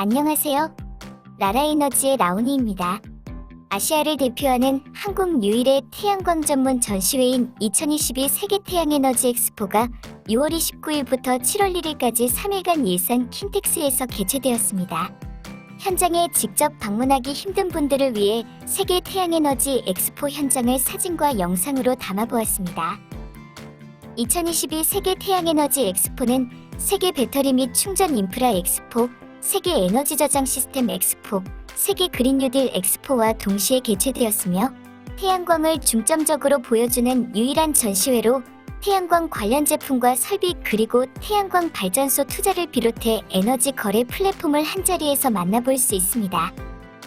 안녕하세요. 라라에너지의 라온이입니다. 아시아를 대표하는 한국 유일의 태양광 전문 전시회인 2022 세계 태양에너지 엑스포가 6월 29일부터 7월 1일까지 3일간 일산 킨텍스에서 개최되었습니다. 현장에 직접 방문하기 힘든 분들을 위해 세계 태양에너지 엑스포 현장을 사진과 영상으로 담아보았습니다. 2022 세계 태양에너지 엑스포는 세계 배터리 및 충전 인프라 엑스포, 세계 에너지 저장 시스템 엑스포, 세계 그린 뉴딜 엑스포와 동시에 개최되었으며 태양광을 중점적으로 보여주는 유일한 전시회로 태양광 관련 제품과 설비 그리고 태양광 발전소 투자를 비롯해 에너지 거래 플랫폼을 한자리에서 만나볼 수 있습니다.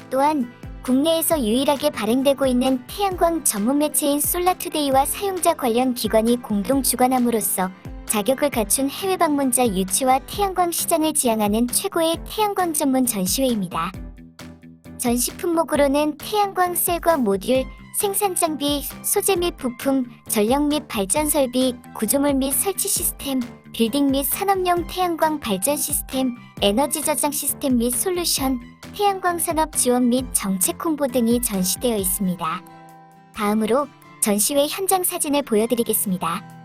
또한 국내에서 유일하게 발행되고 있는 태양광 전문 매체인 솔라투데이와 사용자 관련 기관이 공동 주관함으로써 자격을 갖춘 해외 방문자 유치와 태양광 시장을 지향하는 최고의 태양광 전문 전시회입니다. 전시 품목으로는 태양광 셀과 모듈, 생산 장비, 소재 및 부품, 전력 및 발전 설비, 구조물 및 설치 시스템, 빌딩 및 산업용 태양광 발전 시스템, 에너지 저장 시스템 및 솔루션, 태양광 산업 지원 및 정책 홍보 등이 전시되어 있습니다. 다음으로 전시회 현장 사진을 보여드리겠습니다.